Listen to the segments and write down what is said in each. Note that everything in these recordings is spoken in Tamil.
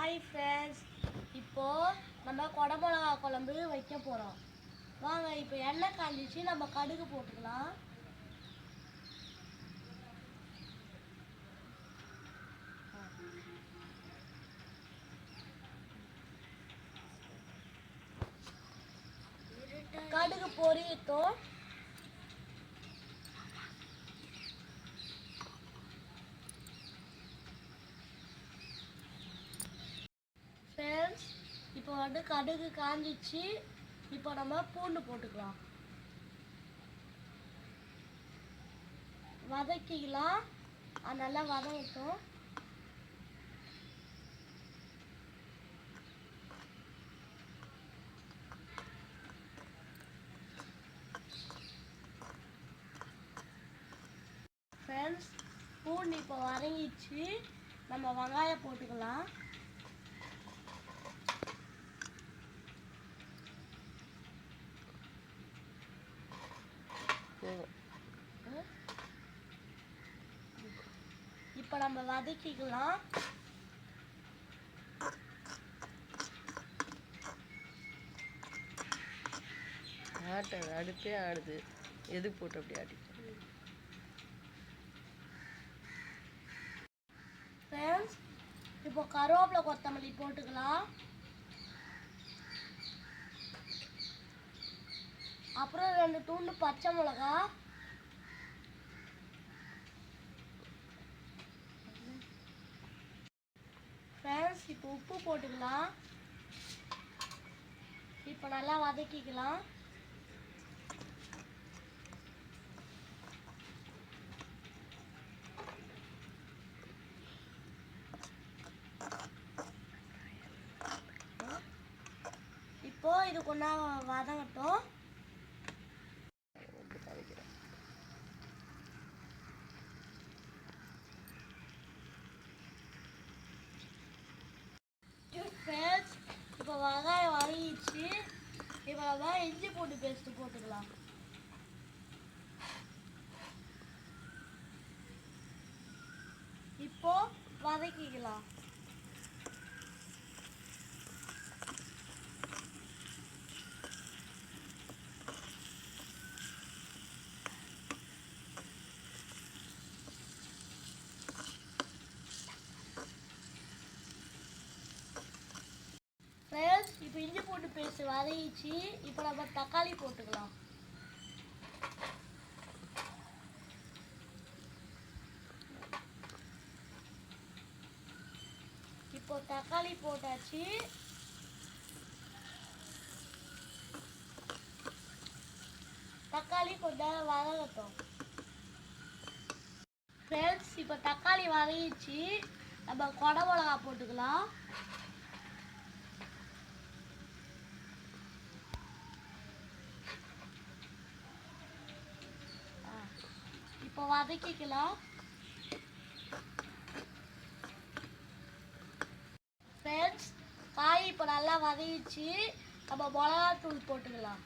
ஹாய் ஃப்ரெண்ட்ஸ் இப்போ நம்ம குடமிளகா குழம்பு வைக்க போகிறோம் வாங்க இப்போ எண்ணெய் காஞ்சிச்சு. நம்ம கடுகு போட்டுக்கலாம். கடுகு பொரியட்டும் ஃப்ரெண்ட்ஸ் இப்போ வந்து கடுகு காஞ்சிச்சு. இப்போ நம்ம பூண்டு போட்டுக்கலாம். வதக்கிக்கலாம். அது நல்லா வதங்கட்டும். ஃப்ரெண்ட்ஸ் பூண்டு இப்போ வதங்கிச்சு. நம்ம வெங்காயம் போட்டுக்கலாம். இப்போ நம்ம வதக்கிக்கலாம். ஆட்ட அடுப்பே ஆடுது. எது போட்டு அப்படி ஆடி இப்போ கருவேப்பிலை கொத்தமல்லி போட்டுக்கலாம். அப்புறம் ரெண்டு தூண்டு பச்சை மிளகா. ஃப்ரெண்ட்ஸ் இப்போ உப்பு போட்டுக்கலாம். இப்போ நல்லா வதக்கிக்கலாம். இப்போ இது கொஞ்சம் வதங்கட்டும் ஃப்ரெண்ட்ஸ் இப்போ வெங்காயம் வதங்கிடுச்சு அதான் இஞ்சி பூண்டு பேஸ்ட் போட்டுக்கலாம். இப்போ வதக்கிக்கலாம் ஃப்ரெண்ட்ஸ் இப்போ இஞ்சி பூண்டு பேஸ்ட் வதங்கிச்சு இப்போ நம்ம தக்காளி போட்டுக்கலாம். இப்போ தக்காளி போட்டாச்சு. தக்காளி கொஞ்சம் வதங்கட்டும் ஃப்ரெண்ட்ஸ் இப்போ தக்காளி வதங்கிச்சு நம்ம கொடை மிளகா போட்டுக்கலாம் ஆ. இப்போ வதக்கிக்கலாம் ஃப்ரெண்ட்ஸ் காய் இப்போ நல்லா வதக்கிச்சு நம்ம மிளகாத்தூள் போட்டுக்கலாம்.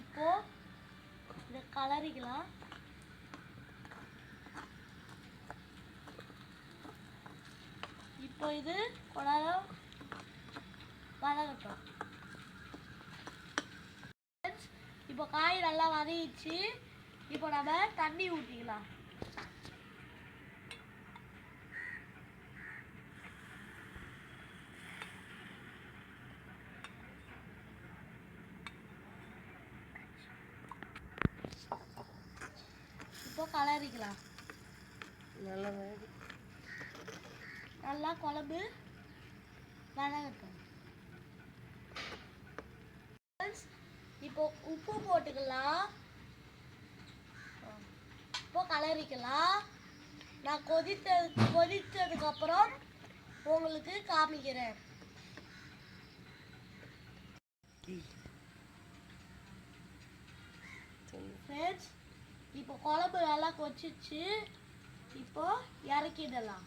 இப்போ இதை கலரிக்கலாம். இப்போ இது கொஞ்ச நேரம் வதங்கட்டும் இப்போ காய் நல்லா வதங்கிச்சு இப்போ நம்ம தண்ணி ஊற்றிக்கலாம் இப்போ கலரிக்கலாம். நல்லா நல்லா குழம்பு வதங்கட்டும் இப்போ உப்பு போட்டுக்கலாம். இப்போ கலரிக்கலாம். நான் கொதித்தது கொதித்ததுக்கு அப்புறம் உங்களுக்கு காமிக்கிறேன். ஃப்ரெண்ட்ஸ் இப்போ குழம்பு நல்லா கொச்சிச்சு இப்போ இறக்கிடலாம்.